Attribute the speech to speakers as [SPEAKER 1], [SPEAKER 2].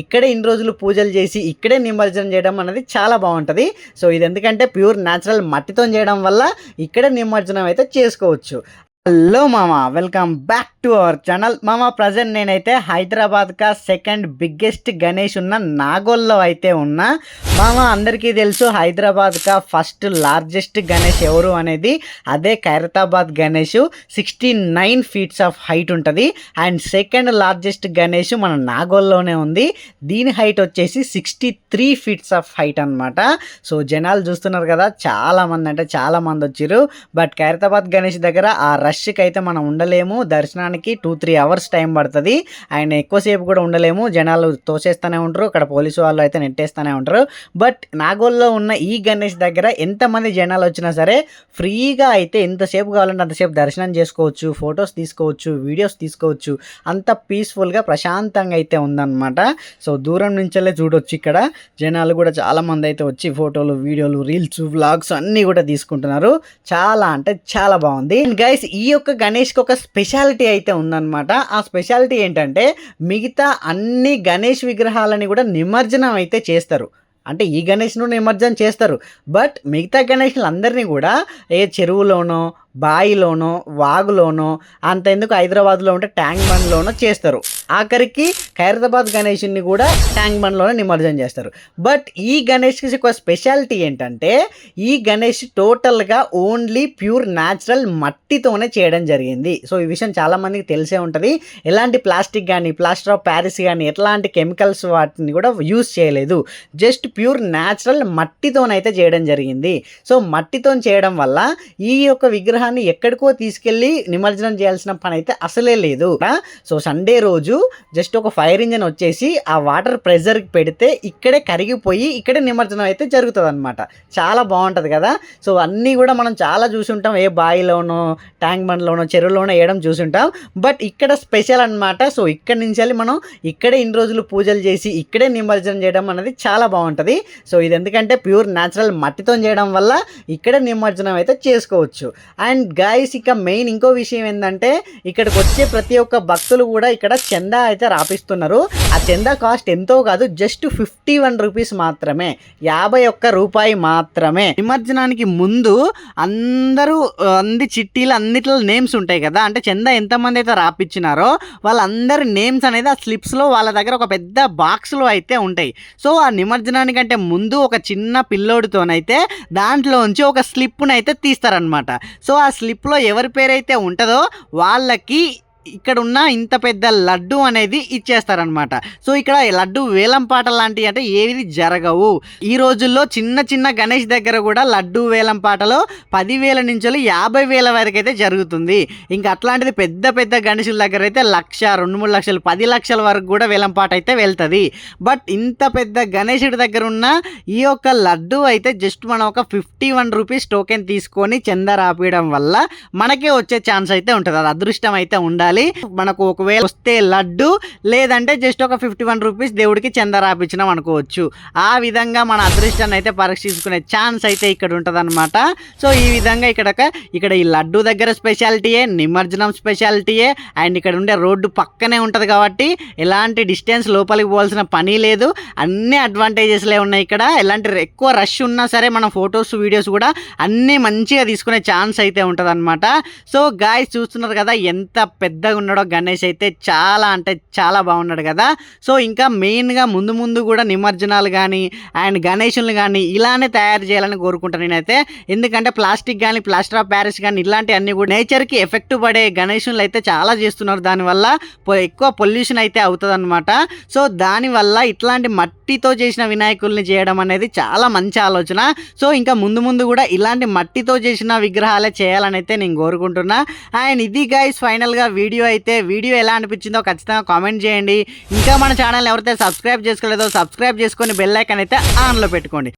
[SPEAKER 1] ఇక్కడే ఇన్ని రోజులు పూజలు చేసి ఇక్కడే నిమజ్జనం చేయడం అనేది చాలా బాగుంటుంది. సో ఇది ఎందుకంటే ప్యూర్ న్యాచురల్ మట్టితో చేయడం వల్ల ఇక్కడే నిమజ్జనం అయితే చేసుకోవచ్చు. హలో మామ welcome back to our channel. మామ ప్రజెంట్ నేనైతే హైదరాబాద్ కా సెకండ్ బిగ్గెస్ట్ గణేష్ ఉన్న నాగోల్లో అయితే ఉన్నా. మామ అందరికీ తెలుసు హైదరాబాద్ కా ఫస్ట్ లార్జెస్ట్ గణేష్ ఎవరు అనేది? అదే Khairatabad Ganesh. Sixty nine feets of height ఉంటుంది. అండ్ సెకండ్ లార్జెస్ట్ గణేష్ మన నాగోల్లోనే ఉంది. దీని హైట్ వచ్చేసి sixty three feets of height అనమాట సో జనాలు చూస్తున్నారు కదా చాలామంది అంటే చాలా మంది వచ్చారు. బట్ ఖైరతాబాద్ గణేష్ దగ్గర ఆ రష్కి అయితే మనం ఉండలేము. దర్శనానికి టూ త్రీ అవర్స్ టైం పడుతుంది. ఆయన ఎక్కువసేపు కూడా ఉండలేము. జనాలు తోసేస్తూనే ఉంటారు. అక్కడ పోలీసు వాళ్ళు అయితే నెట్టేస్తూనే ఉంటారు. బట్ నాగోల్లో ఉన్న ఈ గణేష్ దగ్గర ఎంతమంది జనాలు వచ్చినా సరే ఫ్రీగా అయితే ఎంతసేపు కావాలంటే అంతసేపు దర్శనం చేసుకోవచ్చు ఫొటోస్ తీసుకోవచ్చు వీడియోస్ తీసుకోవచ్చు. అంత పీస్ఫుల్గా ప్రశాంతంగా అయితే ఉందన్నమాట. సో దూరం నుంచెల్లే చూడొచ్చు ఇక్కడ. జనాలు కూడా చాలా మంది అయితే వచ్చి ఫోటోలు వీడియోలు రీల్స్ వ్లాగ్స్ అన్నీ కూడా తీసుకుంటున్నారు. చాలా అంటే చాలా బాగుంది. గైస్ ఈ యొక్క గణేష్కి ఒక స్పెషాలిటీ అయితే ఉందన్నమాట. ఆ స్పెషాలిటీ ఏంటంటే మిగతా అన్ని గణేష్ విగ్రహాలని కూడా నిమజ్జనం అయితే చేస్తారు. అంటే ఈ గణేష్ను నిమజ్జనం చేస్తారు. బట్ మిగతా గణేష్లు అందరినీ కూడా ఏ చెరువులోనో బాయిలోనో వాగులోనో అంత ఎందుకు హైదరాబాద్లో ఉంటే ట్యాంక్ బండ్లోనో చేస్తారు. ఆఖరికి ఖైరతాబాద్ గణేషుని కూడా ట్యాంక్ బండ్లోనే నిమజ్జనం చేస్తారు. బట్ ఈ గణేష్కి ఒక స్పెషాలిటీ ఏంటంటే ఈ గణేష్ టోటల్గా ఓన్లీ ప్యూర్ న్యాచురల్ మట్టితోనే చేయడం జరిగింది. సో ఈ విషయం చాలామందికి తెలిసే ఉంటుంది. ఎలాంటి ప్లాస్టిక్ కానీ ప్లాస్టర్ ఆఫ్ ప్యారిస్ కానీ ఎట్లాంటి కెమికల్స్ వాటిని కూడా యూస్ చేయలేదు. జస్ట్ ప్యూర్ న్యాచురల్ మట్టితోనైతే చేయడం జరిగింది. సో మట్టితో చేయడం వల్ల ఈ యొక్క విగ్రహం విగ్రహాన్ని ఎక్కడికో తీసుకెళ్ళి నిమజ్జనం చేయాల్సిన పని అయితే అసలే లేదు. సో సండే రోజు జస్ట్ ఒక ఫైర్ ఇంజన్ వచ్చేసి ఆ వాటర్ ప్రెజర్కి పెడితే ఇక్కడే కరిగిపోయి ఇక్కడే నిమజ్జనం అయితే జరుగుతుంది అనమాట చాలా బాగుంటుంది కదా? సో అన్నీ కూడా మనం చాలా చూసుంటాం. ఏ బావిలోనో ట్యాంక్ బండ్లోనో చెరువులోనో వేయడం చూసుంటాం. బట్ ఇక్కడ స్పెషల్ అన్నమాట. సో ఇక్కడ నుంచి వెళ్ళి మనం ఇక్కడే ఇన్ని రోజులు పూజలు చేసి ఇక్కడే నిమజ్జనం చేయడం అనేది చాలా బాగుంటుంది. సో ఇది ఎందుకంటే ప్యూర్ న్యాచురల్ మట్టితో చేయడం వల్ల ఇక్కడే నిమజ్జనం అయితే చేసుకోవచ్చు. అండ్ అండ్ గాయస్ ఇక మెయిన్ ఇంకో విషయం ఏంటంటే ఇక్కడికి వచ్చే ప్రతి ఒక్క భక్తులు కూడా ఇక్కడ చందా అయితే రాపిస్తున్నారు. ఆ చందా కాస్ట్ ఎంతో కాదు జస్ట్ ఫిఫ్టీ వన్ రూపీస్ మాత్రమే. యాభై ఒక్క రూపాయి మాత్రమే. నిమజ్జనానికి ముందు అందరూ అంది చిట్టీలు అన్నిట్లో నేమ్స్ ఉంటాయి కదా. అంటే చందా ఎంతమంది అయితే రాపిచ్చినారో వాళ్ళందరి నేమ్స్ అనేది ఆ స్లిప్స్లో వాళ్ళ దగ్గర ఒక పెద్ద బాక్స్లో అయితే ఉంటాయి. సో ఆ నిమజ్జనానికంటే ముందు ఒక చిన్న పిల్లోడితోనైతే దాంట్లోంచి ఒక స్లిప్ను అయితే తీస్తారనమాట సో ఆ ఆ స్లిప్లో ఎవరి పేరైతే ఉంటుందో వాళ్ళకి ఇక్కడ ఉన్న ఇంత పెద్ద లడ్డు అనేది ఇచ్చేస్తారనమాట సో ఇక్కడ లడ్డు వేలం పాట లాంటివి అంటే ఏవి జరగవు. ఈ రోజుల్లో చిన్న చిన్న గణేష్ దగ్గర కూడా లడ్డు వేలం పాటలో పదివేల నుంచి యాభై వేల వరకు అయితే జరుగుతుంది. ఇంకా అట్లాంటిది పెద్ద పెద్ద గణేషుల దగ్గర అయితే లక్ష రెండు మూడు లక్షలు పది లక్షల వరకు కూడా వేలం పాట అయితే వెళ్తుంది. బట్ ఇంత పెద్ద గణేషుడి దగ్గర ఉన్న ఈ యొక్క లడ్డు అయితే జస్ట్ మనం ఒక ఫిఫ్టీ వన్ రూపీస్ టోకెన్ తీసుకొని చందా రాపియడం వల్ల మనకే వచ్చే ఛాన్స్ అయితే ఉంటుంది. అది అదృష్టం అయితే ఉండాలి. మనకు ఒకవేళ వస్తే లడ్డు లేదంటే జస్ట్ ఒక ఫిఫ్టీ వన్ రూపీస్ దేవుడికి చందా రాపించినాం అనుకోవచ్చు. ఆ విధంగా మన అదృష్టాన్ని అయితే పరీక్షించుకునే ఛాన్స్ అయితే ఇక్కడ ఉంటుందన్నమాట. సో ఈ విధంగా ఇక్కడ ఇక్కడ ఈ లడ్డు దగ్గర స్పెషాలిటీయే నిమజ్జనం స్పెషాలిటీయే అండ్ ఇక్కడ ఉండే రోడ్డు పక్కనే ఉంటుంది కాబట్టి ఎలాంటి డిస్టెన్స్ లోపలికి పోవాల్సిన పని లేదు. అన్ని అడ్వాంటేజెస్లే ఉన్నాయి ఇక్కడ. ఎలాంటి ఎక్కువ రష్ ఉన్నా సరే మనం ఫొటోస్ వీడియోస్ కూడా అన్నీ మంచిగా తీసుకునే ఛాన్స్ అయితే ఉంటుంది సో గాయస్ చూస్తున్నారు కదా ఎంత పెద్ద పెద్దగా ఉన్నాడో గణేష్ అయితే చాలా అంటే చాలా బాగున్నాడు కదా. సో ఇంకా మెయిన్గా ముందు ముందు కూడా నిమజ్జనాలు కానీ అండ్ గణేషులు కానీ ఇలానే తయారు చేయాలని కోరుకుంటాను నేనైతే. ఎందుకంటే ప్లాస్టిక్ కానీ ప్లాస్టర్ ఆఫ్ ప్యారిస్ కానీ ఇలాంటి అన్ని కూడా నేచర్కి ఎఫెక్ట్ పడే గణేషులు అయితే చాలా చేస్తున్నారు. దానివల్ల పొ- ఎక్కువ పొల్యూషన్ అయితే అవుతుంది అనమాట సో దానివల్ల ఇట్లాంటి మట్టితో చేసిన వినాయకుల్ని చేయడం అనేది చాలా మంచి ఆలోచన. సో ఇంకా ముందు ముందు కూడా ఇలాంటి మట్టితో చేసిన విగ్రహాలే చేయాలని అయితే నేను కోరుకుంటున్నా. అండ్ ఇది గైస్ ఫైనల్గా వీడియో అయితే వీడియో ఎలా అనిపించిందో ఖచ్చితంగా కామెంట్ చేయండి. ఇంకా మన ఛానల్ ఎవరైతే సబ్స్క్రైబ్ చేసుకోలేదో సబ్స్క్రైబ్ చేసుకొని బెల్ ఐకాన్ అయితే ఆన్లో పెట్టుకోండి.